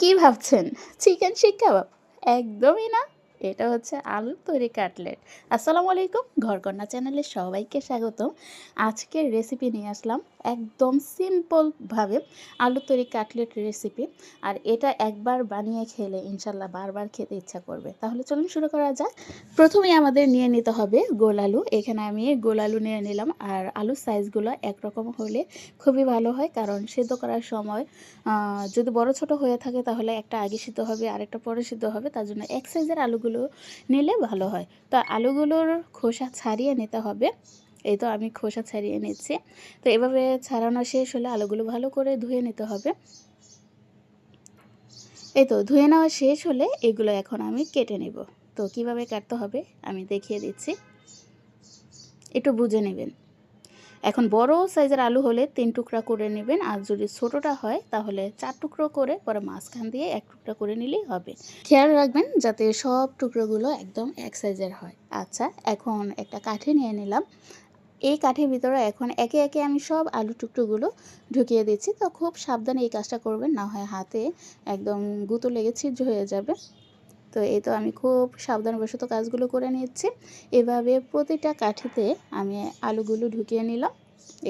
কি ভাবছেন? চিকেন শিক কাবাব? একদমই না। এটা হচ্ছে আলু তৈরি কাটলেট। আসসালামু আলাইকুম, ঘরকন্যা চ্যানেলে সবাইকে স্বাগতম। আজকের রেসিপি নিয়ে আসলাম একদম সিম্পলভাবে আলুর তৈরি কাটলেট রেসিপি আর এটা একবার বানিয়ে খেলে ইনশাল্লাহ বারবার খেতে ইচ্ছা করবে। তাহলে চলুন শুরু করা যাক। প্রথমেই আমাদের নিয়ে নিতে হবে গোল আলু। এখানে আমি গোল আলু নিয়ে নিলাম, আর আলুর সাইজগুলো একরকম হলে খুবই ভালো হয়, কারণ সেদ্ধ করার সময় যদি বড় ছোট হয়ে থাকে তাহলে একটা আগে সিদ্ধ হবে, আরেকটা পরে সিদ্ধ হবে, তার জন্য এক সাইজের আলুগুলো নিলে ভালো হয়। তো আলুগুলোর খোসা ছাড়িয়ে নিতে হবে। এই তো আমি খোসা ছাড়িয়ে নিচ্ছি। তো এভাবে ছাড়ানো শেষ হলে আলুগুলো ভালো করে ধুয়ে নিতে হবে। এই তো ধুয়ে নেওয়া শেষ হলে এগুলো এখন আমি কেটে নেব। তো কীভাবে কাটতে হবে আমি দেখিয়ে দিচ্ছি। একটু বুঝে নেবেন। এখন বড় সাইজের আলু হলে তিন টুকরা করে নেবেন আর যদি ছোটোটা হয় তাহলে চার টুকরো করে পরে মাঝখান দিয়ে এক টুকরা করে নিলেই হবে। খেয়াল রাখবেন যাতে সব টুকরোগুলো একদম এক সাইজের হয়। আচ্ছা এখন একটা কাঠি নিয়ে নিলাম। এই কাঠের ভিতরে এখন একে একে আমি সব আলু টুকরোগুলো ঢুকিয়ে দিচ্ছি। তো খুব সাবধানে এই কাজটা করবেন, না হয় হাতে একদম গুঁতো লেগে ছিদ্র হয়ে যাবে। তো এই তো আমি খুব সাবধানবশত কাজগুলো করে নিচ্ছি। এভাবে প্রতিটা কাঠিতে আমি আলুগুলো ঢুকিয়ে নিলাম।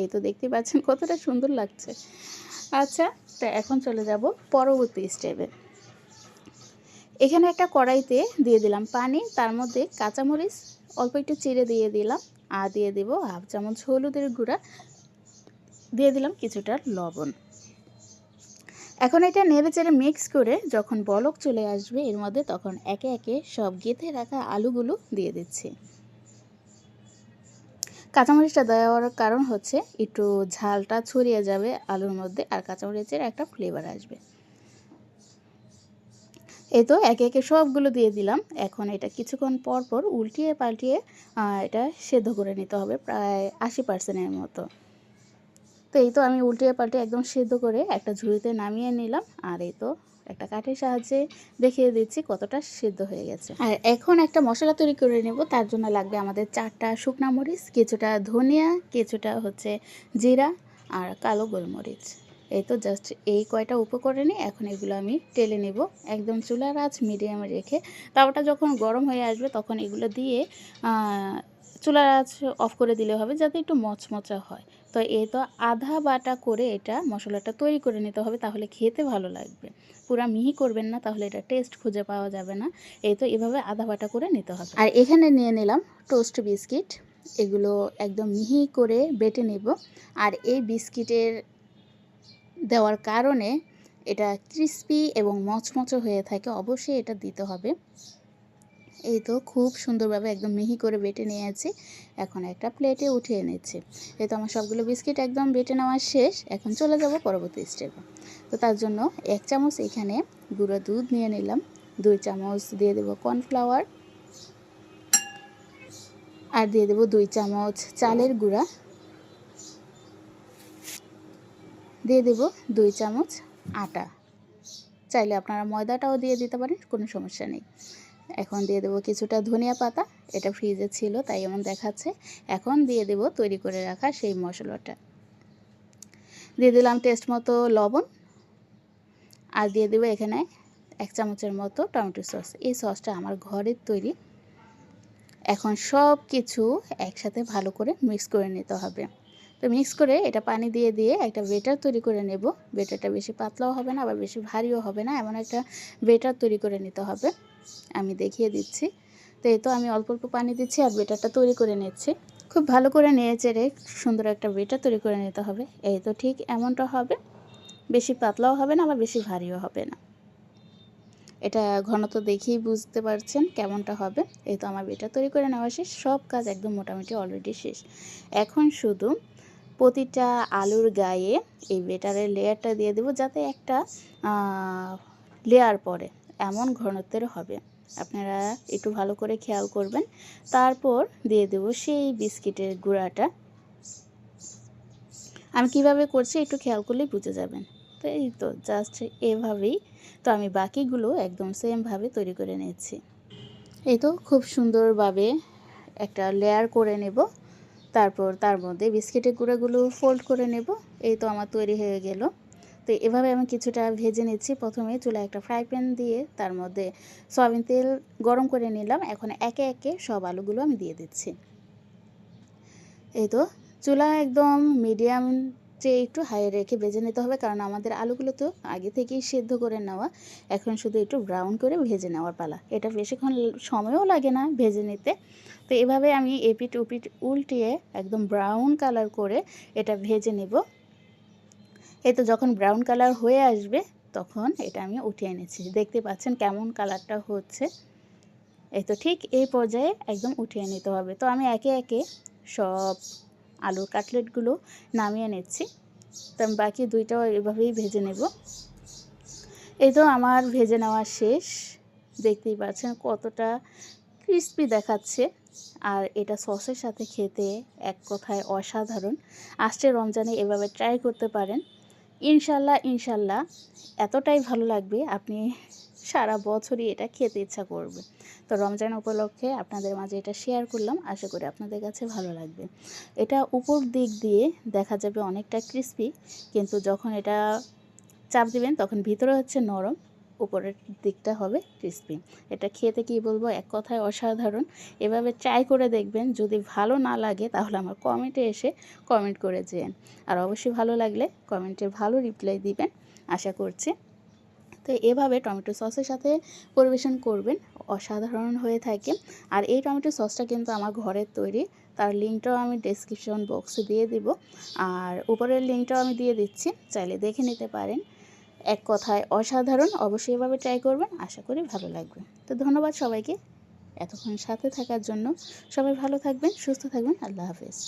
এই তো দেখতে পাচ্ছেন কতটা সুন্দর লাগছে। আচ্ছা তো এখন চলে যাব পরবর্তী স্টেপে এখানে একটা কড়াইতে দিয়ে দিলাম পানি, তার মধ্যে কাঁচামরিচ, অল্প একটু চিড়ে দিয়ে দিলাম। আর দিয়ে দেবো হাফ চামচ হলুদের গুঁড়া। দিয়ে দিলাম কিছুটা লবণ। এখন এটা নেড়ে চেড়ে মিক্স করে যখন বলক চলে আসবে এর মধ্যে তখন একে একে সব গেঁথে রাখা আলুগুলো দিয়ে দিচ্ছি। কাঁচামরিচটা দেওয়ার কারণ হচ্ছে একটু ঝালটা ছড়িয়ে যাবে আলুর মধ্যে আর কাঁচামরিচের একটা ফ্লেভার আসবে। এই তো একে একে সবগুলো দিয়ে দিলাম। এখন এটা কিছুক্ষণ পর পর উল্টিয়ে পাল্টিয়ে এটা সেদ্ধ করে নিতে হবে প্রায় আশি পার্সেন্টের মতো। তো এই তো আমি উল্টিয়ে পাল্টে একদম সেদ্ধ করে একটা ঝুড়িতে নামিয়ে নিলাম। আর এই তো একটা কাঠের সাহায্যে দেখিয়ে দিচ্ছি কতটা সেদ্ধ হয়ে গেছে। আর এখন একটা মশলা তৈরি করে নেব। তার জন্য লাগবে আমাদের চারটা শুকনা মরিচ, কিছুটা ধনিয়া, কিছুটা হচ্ছে জিরা আর কালো গোলমরিচ। এই তো জাস্ট এই কয়টা উপকরণে এখন এগুলো আমি টেলে নেব। একদম চুলার আঁচ মিডিয়ামে রেখে তাওয়াটা যখন গরম হয়ে আসবে তখন এগুলো দিয়ে চুলার আঁচ অফ করে দিলে হবে যাতে একটু মচমচা হয়। তো এ তো আধা বাটা করে এটা মশলাটা তৈরি করে নিতে হবে তাহলে খেতে ভালো লাগবে। পুরা মিহি করবেন না তাহলে এটা টেস্ট খুঁজে পাওয়া যাবে না। এই তো এভাবে আধা বাটা করে নিতে হবে। আর এখানে নিয়ে নিলাম টোস্ট বিস্কিট এগুলো একদম মিহি করে বেটে নেব। আর এই বিস্কিটের দেওয়ার কারণে এটা ক্রিস্পি এবং মচমচে হয়ে থাকে, অবশ্যই এটা দিতে হবে। এই তো খুব সুন্দরভাবে একদম মিহি করে বেটে নিয়েছি। এখন একটা প্লেটে উঠিয়ে নিচ্ছি। এই তো আমার সবগুলো বিস্কিট একদম বেটে নেওয়া শেষ। এখন চলে যাব পরবর্তী স্টেপে তো তার জন্য এক চামচ এখানে গুঁড়ো দুধ নিয়ে নিলাম। দুই চামচ দিয়ে দেবো কর্নফ্লাওয়ার আর দিয়ে দেবো দুই চামচ চালের গুঁড়া। দিয়ে দেবো দুই চামচ আটা। চাইলে আপনারা ময়দাটাও দিয়ে দিতে পারেন, কোনো সমস্যা নেই। এখন দিয়ে দেবো কিছুটা ধনিয়া পাতা, এটা ফ্রিজে ছিল তাই এমন দেখাচ্ছে। এখন দিয়ে দেবো তৈরি করে রাখা সেই মশলাটা। দিয়ে দিলাম টেস্ট মতো লবণ। আর দিয়ে দেবো এখানে এক চামচের মতো টমেটো সস। এই সসটা আমার ঘরের তৈরি। এখন সব কিছু একসাথে ভালো করে মিক্স করে নিতে হবে। তো মিক্স করে এটা পানি দিয়ে দিয়ে একটা বেটার তৈরি করে নেব। বেটারটা বেশি পাতলাও হবে না, আবার বেশি ভারীও হবে না। এমন একটা বেটার তৈরি করে নিতে হবে। আমি দেখিয়ে দিচ্ছি। তো এই তো আমি অল্প অল্প পানি দিচ্ছি আর বেটারটা তৈরি করে নিচ্ছি। খুব ভালো করে নিয়ে চেড়ে সুন্দর একটা বেটার তৈরি করে নিতে হবে। এই তো ঠিক এমনটা হবে। বেশি পাতলাও হবে না, আবার বেশি ভারীও হবে না। এটা ঘনত্ব দেখেই বুঝতে পারছেন কেমনটা হবে। এই তো আমার বেটার তৈরি করে নেওয়া শেষ। সব কাজ একদম মোটামুটি অলরেডি শেষ। এখন শুধু প্রতিটা আলুর গায়ে এই বেটারের লেয়ারটা দিয়ে দেবো যাতে একটা লেয়ার পড়ে। এমন ঘনত্বের হবে। আপনারা একটু ভালো করে খেয়াল করবেন। তারপর দিয়ে দেব সেই বিস্কিটের গুঁড়াটা। আমি কীভাবে করছি একটু খেয়াল করলেই বুঝে যাবেন। তো এই তো, জাস্ট এভাবেই। তো আমি বাকিগুলো একদম সেমভাবে তৈরি করে নিচ্ছি এই তো, খুব সুন্দরভাবে একটা লেয়ার করে নেব। তারপর তার মধ্যে বিস্কিটের গুঁড়াগুলো ফোল্ড করে নেব। এই তো আমার তৈরি হয়ে গেল। তো এভাবে আমি কিছুটা ভেজে নিচ্ছি। প্রথমে চুলা একটা ফ্রাই প্যান দিয়ে তার মধ্যে সয়াবিন তেল গরম করে নিলাম। এখন একে একে সব আলুগুলো আমি দিয়ে দিচ্ছি। এই তো চুলা একদম মিডিয়াম চেয়ে একটু হাই রেখে ভেজে নিতে হবে, কারণ আমাদের আলুগুলো তো আগে থেকেই সেদ্ধ করে নেওয়া। এখন শুধু একটু ব্রাউন করে ভেজে নেওয়ার পালা। এটা বেশিক্ষণ সময়ও লাগে না ভেজে নিতে। তো এভাবে আমি এপিট উপিট উল্টিয়ে একদম ব্রাউন কালার করে এটা ভেজে নেব। এই তো যখন ব্রাউন কালার হয়ে আসবে, তখন এটা আমি উঠিয়ে নিচ্ছি। দেখতে পাচ্ছেন কেমন কালারটা হচ্ছে। এই তো ঠিক এই পর্যায়ে একদম উঠিয়ে নিতে হবে। তো আমি একে একে সব আলুর কাটলেটগুলো নামিয়ে নিচ্ছি। তো আমি বাকি দুইটাও এভাবেই ভেজে নেব। এই তো আমার ভেজে নেওয়া শেষ। দেখতেই পাচ্ছেন কতটা ক্রিস্পি দেখাচ্ছে। আর এটা সসের সাথে খেতে এক কথায় অসাধারণ। আসছে রমজানে এভাবে ট্রাই করতে পারেন। ইনশাল্লাহ ইনশাল্লাহ। এতটাই ভালো লাগবে, আপনি সারা বছরই এটা খেতে ইচ্ছা করবে। তো রমজান উপলক্ষে আপনাদের মাঝে এটা শেয়ার করলাম, আশা করি আপনাদের কাছে ভালো লাগবে। এটা উপর দিক দিয়ে দেখা যাবে অনেকটা ক্রিস্পি কিন্তু যখন এটা চাপ দিবেন, তখন ভিতরে হচ্ছে নরম, উপরের দিকটা হবে ক্রিস্পি এটা খেতে কি বলব, এক কথায় অসাধারণ। এভাবে ট্রাই করে দেখবেন, যদি ভালো না লাগে, তাহলে আমার কমেন্টে এসে কমেন্ট করে যেন। আর অবশ্যই ভালো লাগলে কমেন্টে ভালো রিপ্লাই দিবেন, আশা করছি তো এভাবে টমেটো সসের সাথে পরিবেশন করবেন, অসাধারণ হয়ে থাকে। আর এই টমেটো সসটা কিন্তু আমার ঘরের তৈরি, তার লিঙ্কটাও আমি ডেসক্রিপশন বক্সে দিয়ে দিব। আর উপরের লিঙ্কটাও আমি দিয়ে দিচ্ছি, চাইলে দেখে নিতে পারেন। এক কথায় অসাধারণ, অবশ্যই এভাবে ট্রাই করবেন, আশা করি ভালো লাগবে। তো ধন্যবাদ সবাইকে, এতক্ষণ সাথে থাকার জন্য। সবাই ভালো থাকবেন, সুস্থ থাকবেন, আল্লাহ হাফেজ।